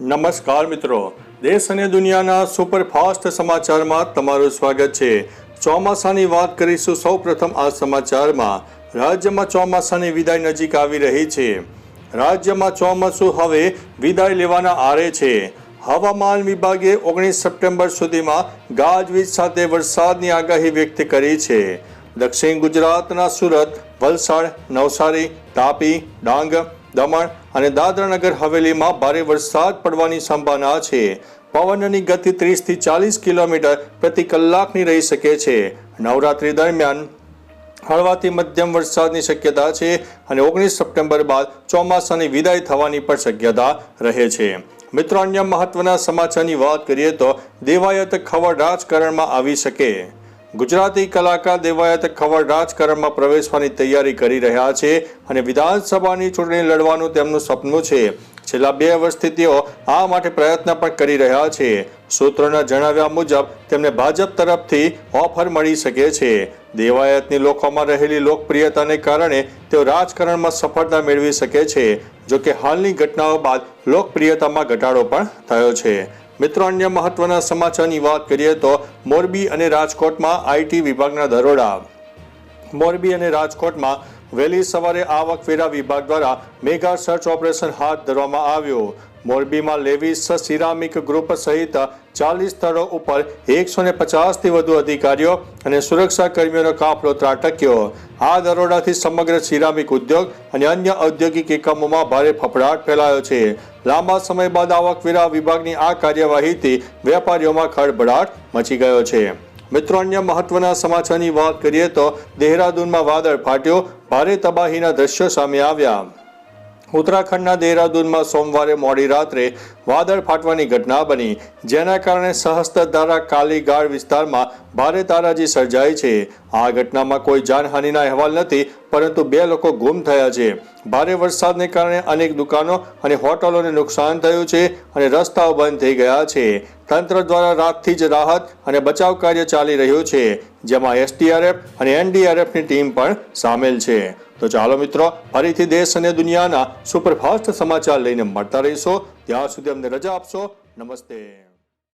નમસ્કાર મિત્રો. દેશ અને દુનિયાના સુપરફાસ્ટ સમાચારમાં તમારું સ્વાગત છે. ચોમાસાની વાત કરીશું સૌ પ્રથમ આ સમાચારમાં. રાજ્યમાં ચોમાસાની વિદાય નજીક આવી રહી છે. રાજ્યમાં ચોમાસું હવે વિદાય લેવાના આરે છે. હવામાન વિભાગે ઓગણીસ સપ્ટેમ્બર સુધીમાં ગાજવીજ સાથે વરસાદની આગાહી વ્યક્ત કરી છે. દક્ષિણ ગુજરાતના સુરત, વલસાડ, નવસારી, તાપી, ડાંગ દમણ અને દાદરાનગર હવેલીમાં ભારે વરસાદ પડવાની સંભાવના છે. પવનની ગતિ ત્રીસથી ચાલીસ કિલોમીટર પ્રતિ કલાકની રહી શકે છે. નવરાત્રી દરમિયાન હળવાથી મધ્યમ વરસાદની શક્યતા છે અને ઓગણીસ સપ્ટેમ્બર બાદ ચોમાસાની વિદાય થવાની પણ શક્યતા રહે છે. મિત્રો, અન્ય મહત્વના સમાચારની વાત કરીએ તો દેવાયત ખબર રાજકારણમાં આવી શકે. ગુજરાતી કલાકાર દેવાયત ખબર રાજકારણમાં પ્રવેશવાની તૈયારી કરી રહ્યા છે અને વિધાનસભાની ચૂંટણી લડવાનું તેમનું સપનું છે. છેલ્લા બે વર્ષથી તેઓ આ માટે પ્રયત્ન પણ કરી રહ્યા છે. સૂત્રોના જણાવ્યા મુજબ, તેમને ભાજપ તરફથી ઓફર મળી શકે છે. દેવાયતની લોકોમાં રહેલી લોકપ્રિયતાને કારણે તેઓ રાજકારણમાં સફળતા મેળવી શકે છે જો કે હાલની ઘટનાઓ બાદ લોકપ્રિયતામાં ઘટાડો પણ થયો છે. મિત્રો, અન્ય મહત્વના સમાચારની વાત કરીએ તો મોરબી અને રાજકોટમાં આઈટી વિભાગના દરોડા. મોરબી અને રાજકોટમાં વહેલી સવારે આવકવેરા વિભાગ દ્વારા મેગા સર્ચ ઓપરેશન હાથ ધરવામાં આવ્યું. મોરબીમાં લેવિસ સિરામિક ગ્રુપ સહિત ચાલીસ સ્થળો ઉપર એકસો ને પચાસથી વધુ અધિકારીઓ અને સુરક્ષા કર્મીઓનો કાફલો ત્રાટક્યો. આ દરોડાથી સમગ્ર સિરામિક ઉદ્યોગ અને અન્ય ઔદ્યોગિક એકમોમાં ભારે ફફડાટ ફેલાયો છે. લાંબા સમય બાદ આવકવેરા વિભાગની આ કાર્યવાહીથી વેપારીઓમાં ખળભળાટ મચી ગયો છે. મિત્રો, અન્ય મહત્વના સમાચારની વાત કરીએ તો દેહરાદૂનમાં વાદળ ફાટ્યો, ભારે તબાહીના દ્રશ્યો સામે આવ્યા. ઉત્તરાખંડના દેહરાદૂનમાં સોમવારે મોડી રાત્રે વાદળ ફાટવાની ઘટના બની, જેના કારણે સહસ્ત્રધારા કાલીગાળ વિસ્તારમાં ભારે તારાજી સર્જાઈ છે. આ ઘટનામાં કોઈ જાનહાનિના અહેવાલ નથી પરંતુ બે લોકો ગુમ થયા છે. ભારે વરસાદને કારણે અનેક દુકાનો અને હોટલોને નુકસાન થયું છે અને રસ્તાઓ બંધ થઈ ગયા છે. તંત્ર દ્વારા રાતથી જ રાહત અને બચાવ કાર્ય ચાલી રહ્યું છે, જેમાં એસડીઆરએફ અને એનડીઆરએફની ટીમ પણ સામેલ છે. તો ચાલો મિત્રો, ફરીથી દેશ અને દુનિયાના સુપરફાસ્ટ સમાચાર લઈને મળતા રહીશો. ત્યાં સુધી અમને રજા આપશો. નમસ્તે.